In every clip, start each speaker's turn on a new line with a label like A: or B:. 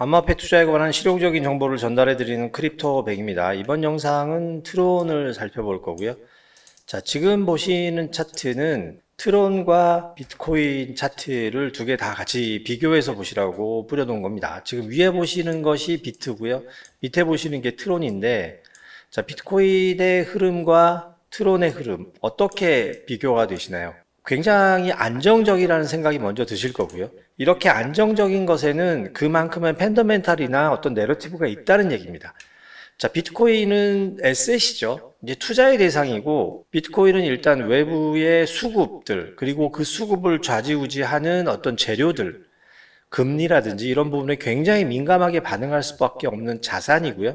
A: 암호화폐 투자에 관한 실용적인 정보를 전달해 드리는 크립토백입니다. 이번 영상은 트론을 살펴볼 거고요. 자, 지금 보시는 차트는 트론과 비트코인 차트를 두 개 다 같이 비교해서 보시라고 뿌려놓은 겁니다. 지금 위에 보시는 것이 비트고요. 밑에 보시는 게 트론인데, 자, 비트코인의 흐름과 트론의 흐름, 어떻게 비교가 되시나요? 굉장히 안정적이라는 생각이 먼저 드실 거고요. 이렇게 안정적인 것에는 그만큼의 팬더멘탈이나 어떤 내러티브가 있다는 얘기입니다. 자, 비트코인은 에셋이죠. 이제 투자의 대상이고, 비트코인은 일단 외부의 수급들, 그리고 그 수급을 좌지우지하는 어떤 재료들, 금리라든지 이런 부분에 굉장히 민감하게 반응할 수밖에 없는 자산이고요.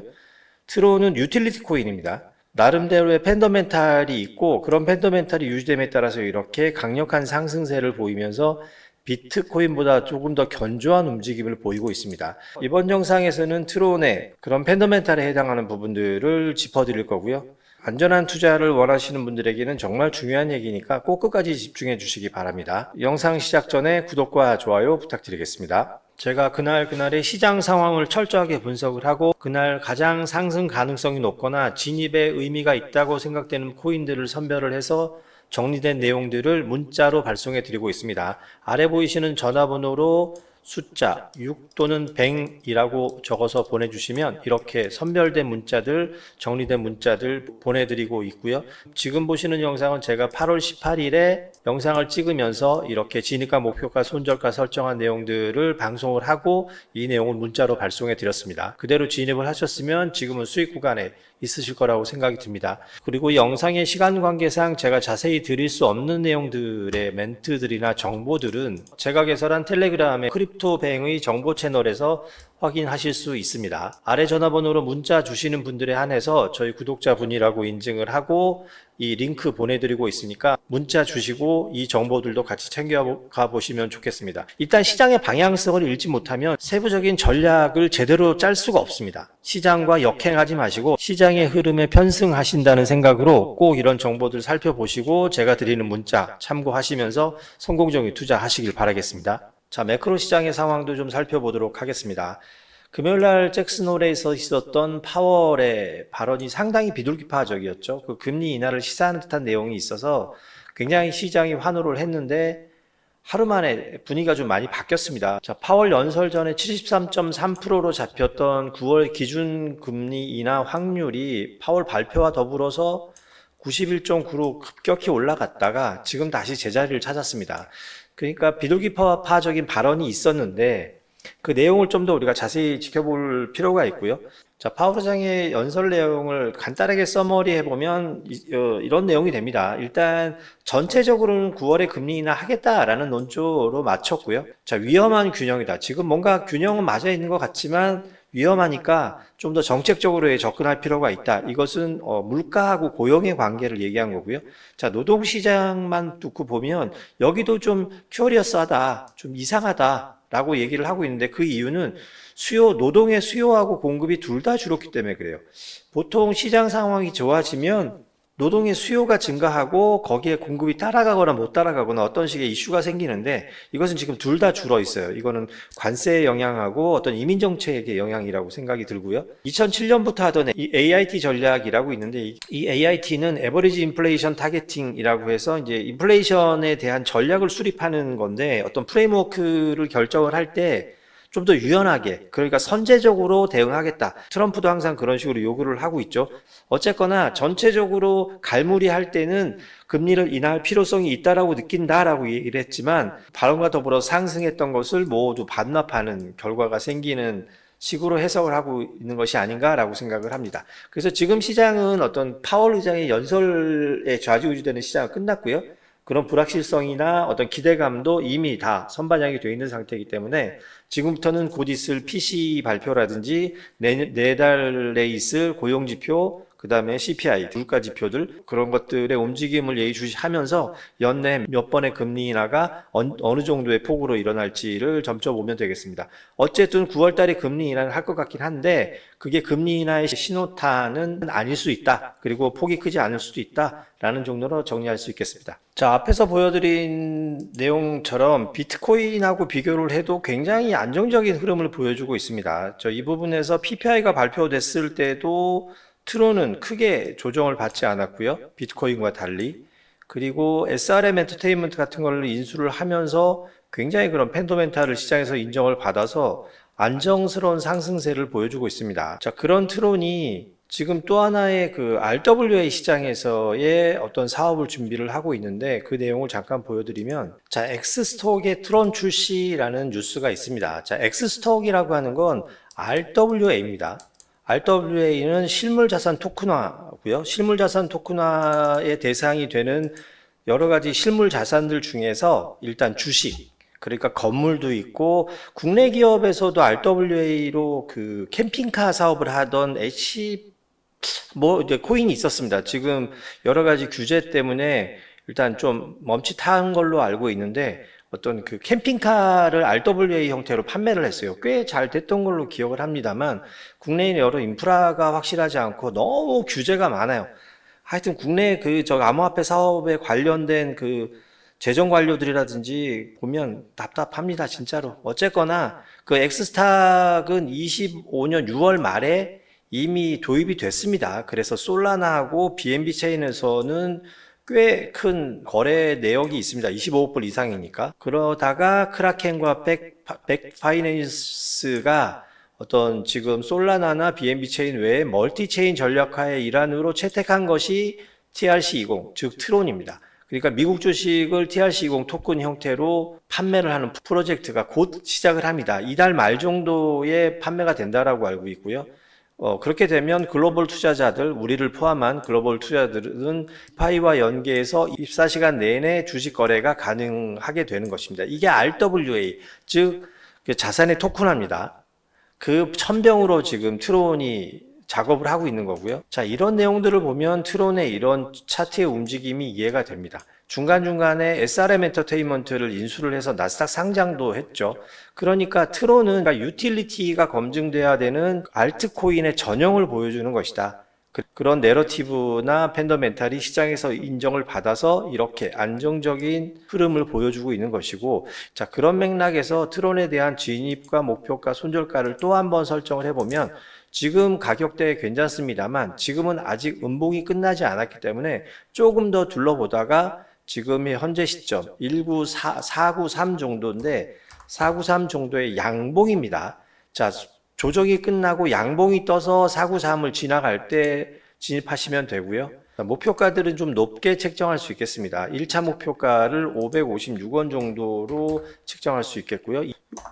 A: 트론은 유틸리티 코인입니다. 나름대로의 팬더멘탈이 있고 그런 팬더멘탈이 유지됨에 따라서 이렇게 강력한 상승세를 보이면서 비트코인보다 조금 더 견조한 움직임을 보이고 있습니다. 이번 영상에서는 트론의 그런 팬더멘탈에 해당하는 부분들을 짚어드릴 거고요. 안전한 투자를 원하시는 분들에게는 정말 중요한 얘기니까 꼭 끝까지 집중해 주시기 바랍니다. 영상 시작 전에 구독과 좋아요 부탁드리겠습니다. 제가 그날 그날의 시장 상황을 철저하게 분석을 하고 그날 가장 상승 가능성이 높거나 진입에 의미가 있다고 생각되는 코인들을 선별을 해서 정리된 내용들을 문자로 발송해 드리고 있습니다. 아래 보이시는 전화번호로 숫자 6 또는 100이라고 적어서 보내주시면 이렇게 선별된 문자들, 정리된 문자들 보내드리고 있고요. 지금 보시는 영상은 제가 8월 18일에 영상을 찍으면서 이렇게 진입가 목표가 손절가 설정한 내용들을 방송을 하고 이 내용을 문자로 발송해 드렸습니다. 그대로 진입을 하셨으면 지금은 수익 구간에 있으실 거라고 생각이 듭니다. 그리고 이 영상의 시간 관계상 제가 자세히 드릴 수 없는 내용들의 멘트들이나 정보들은 제가 개설한 텔레그램의 크립토뱅의 정보 채널에서 확인하실 수 있습니다. 아래 전화번호로 문자 주시는 분들에 한해서 저희 구독자분이라고 인증을 하고 이 링크 보내드리고 있으니까 문자 주시고 이 정보들도 같이 챙겨가 보시면 좋겠습니다. 일단 시장의 방향성을 읽지 못하면 세부적인 전략을 제대로 짤 수가 없습니다. 시장과 역행하지 마시고 시장의 흐름에 편승하신다는 생각으로 꼭 이런 정보들 살펴보시고 제가 드리는 문자 참고하시면서 성공적인 투자하시길 바라겠습니다. 자, 매크로 시장의 상황도 좀 살펴보도록 하겠습니다. 금요일 날 잭슨 홀에서 있었던 파월의 발언이 상당히 비둘기파적이었죠. 그 금리 인하를 시사하는 듯한 내용이 있어서 굉장히 시장이 환호를 했는데 하루 만에 분위기가 좀 많이 바뀌었습니다. 자, 파월 연설 전에 73.3%로 잡혔던 9월 기준 금리 인하 확률이 파월 발표와 더불어서 91.9로 급격히 올라갔다가 지금 다시 제자리를 찾았습니다. 그러니까 비둘기파적인 발언이 있었는데 그 내용을 좀 더 우리가 자세히 지켜볼 필요가 있고요. 자, 파월 의장의 연설 내용을 간단하게 써머리 해 보면 이, 어, 이런 내용이 됩니다. 일단 전체적으로는 9월에 금리 인하 하겠다라는 논조로 맞췄고요. 자, 위험한 균형이다. 지금 뭔가 균형은 맞아 있는 것 같지만 위험하니까 좀 더 정책적으로 접근할 필요가 있다. 이것은 어, 물가하고 고용의 관계를 얘기한 거고요. 자, 노동시장만 두고 보면 여기도 좀 큐리어스하다, 좀 이상하다라고 얘기를 하고 있는데 그 이유는 수요, 노동의 수요하고 공급이 둘 다 줄었기 때문에 그래요. 보통 시장 상황이 좋아지면 노동의 수요가 증가하고 거기에 공급이 따라가거나 못 따라가거나 어떤 식의 이슈가 생기는데 이것은 지금 둘 다 줄어 있어요. 이거는 관세의 영향하고 어떤 이민 정책의 영향이라고 생각이 들고요. 2007년부터 하던 이 AIT 전략이라고 있는데 이 AIT는 에버리지 인플레이션 타겟팅이라고 해서 이제 인플레이션에 대한 전략을 수립하는 건데 어떤 프레임워크를 결정을 할때 좀 더 유연하게 그러니까 선제적으로 대응하겠다. 트럼프도 항상 그런 식으로 요구를 하고 있죠. 어쨌거나 전체적으로 갈무리할 때는 금리를 인하할 필요성이 있다라고 느낀다라고 얘기를 했지만 발언과 더불어 상승했던 것을 모두 반납하는 결과가 생기는 식으로 해석을 하고 있는 것이 아닌가라고 생각을 합니다. 그래서 지금 시장은 어떤 파월 의장의 연설에 좌지우지되는 시장은 끝났고요. 그런 불확실성이나 어떤 기대감도 이미 다 선반영이 되어 있는 상태이기 때문에 지금부터는 곧 있을 PC 발표라든지 내, 내달에 있을 고용지표, 그그 다음에 CPI, 물가 지표들 그런 것들의 움직임을 예의주시하면서 연내 몇 번의 금리 인하가 언- 어느 정도의 폭으로 일어날지를 점쳐보면 되겠습니다. 어쨌든 9월 달에 금리 인하를 할 것 같긴 한데 그게 금리 인하의 신호탄은 아닐 수 있다. 그리고 폭이 크지 않을 수도 있다라는 정도로 정리할 수 있겠습니다. 자, 앞에서 보여드린 내용처럼 비트코인하고 비교를 해도 굉장히 안정적인 흐름을 보여주고 있습니다. 저 이 부분에서 PPI가 발표됐을 때도 트론은 크게 조정을 받지 않았고요. 비트코인과 달리. 그리고 SRM 엔터테인먼트 같은 걸 인수를 하면서 굉장히 그런 펜더멘탈을 시장에서 인정을 받아서 안정스러운 상승세를 보여주고 있습니다. 자, 그런 트론이 지금 또 하나의 그 RWA 시장에서의 어떤 사업을 준비를 하고 있는데 그 내용을 잠깐 보여드리면 자, 엑스스톡의 트론 출시라는 뉴스가 있습니다. 자, 엑스스톡이라고 하는 건 RWA입니다. RWA는 실물 자산 토큰화고요. 실물 자산 토큰화의 대상이 되는 여러 가지 실물 자산들 중에서 일단 주식, 그러니까 건물도 있고 국내 기업에서도 RWA로 그 캠핑카 사업을 하던 H 뭐 이제 코인이 있었습니다. 지금 여러 가지 규제 때문에 일단 좀 멈칫한 걸로 알고 있는데 어떤 그 캠핑카를 RWA 형태로 판매를 했어요. 꽤 잘 됐던 걸로 기억을 합니다만 국내에 여러 인프라가 확실하지 않고 너무 규제가 많아요. 하여튼 국내 그 저 암호화폐 사업에 관련된 그 재정 관료들이라든지 보면 답답합니다, 진짜로. 어쨌거나 그 엑스스탁은 25년 6월 말에 이미 도입이 됐습니다. 그래서 솔라나하고 BNB 체인에서는 꽤 큰 거래 내역이 있습니다. 25억 불 이상이니까. 그러다가 크라켄과 백, 백 파이낸스가 어떤 지금 솔라나나 BNB 체인 외에 멀티 체인 전략화의 일환으로 채택한 것이 TRC20, 즉 트론입니다. 그러니까 미국 주식을 TRC20 토큰 형태로 판매를 하는 프로젝트가 곧 시작을 합니다. 이달 말 정도에 판매가 된다라고 알고 있고요. 어, 그렇게 되면 글로벌 투자자들, 우리를 포함한 글로벌 투자자들은 파이와 연계해서 24시간 내내 주식 거래가 가능하게 되는 것입니다. 이게 RWA, 즉, 그 자산의 토큰화입니다. 그 천병으로 지금 트론이 작업을 하고 있는 거고요. 자, 이런 내용들을 보면 트론의 이런 차트의 움직임이 이해가 됩니다. 중간중간에 SRM 엔터테인먼트를 인수를 해서 나스닥 상장도 했죠. 그러니까 트론은 유틸리티가 검증돼야 되는 알트코인의 전형을 보여주는 것이다. 그- 그런 내러티브나 팬더멘탈이 시장에서 인정을 받아서 이렇게 안정적인 흐름을 보여주고 있는 것이고, 자, 그런 맥락에서 트론에 대한 진입과 목표가, 손절가를 또 한 번 설정을 해보면, 지금 가격대 괜찮습니다만, 지금은 아직 음봉이 끝나지 않았기 때문에 조금 더 둘러보다가 지금의 현재 시점 194, 493 정도인데, 493 정도의 양봉입니다. 자, 조정이 끝나고 양봉이 떠서 493을 지나갈 때 진입하시면 되고요. 목표가들은 좀 높게 책정할 수 있겠습니다. 1차 목표가를 556원 정도로 책정할 수 있겠고요.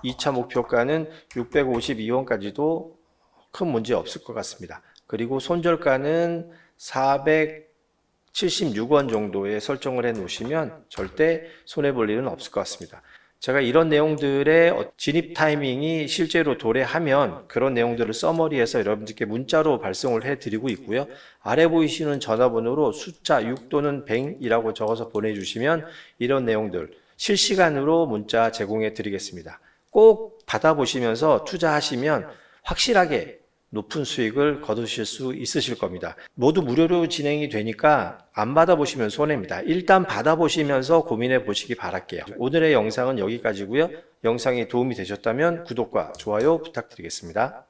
A: 2차 목표가는 652원까지도 큰 문제 없을 것 같습니다. 그리고 손절가는 476원 정도에 설정을 해 놓으시면 절대 손해 볼 일은 없을 것 같습니다. 제가 이런 내용들의 어- 진입 타이밍이 실제로 도래하면 그런 내용들을 써머리해서 여러분들께 문자로 발송을 해 드리고 있고요. 아래 보이시는 전화번호로 숫자 6 또는 100이라고 적어서 보내주시면 이런 내용들 실시간으로 문자 제공해 드리겠습니다. 꼭 받아보시면서 투자하시면 확실하게 높은 수익을 거두실 수 있으실 겁니다. 모두 무료로 진행이 되니까 안 받아보시면 손해입니다. 일단 받아보시면서 고민해 보시기 바랄게요. 오늘의 영상은 여기까지고요. 영상이 도움이 되셨다면 구독과 좋아요 부탁드리겠습니다.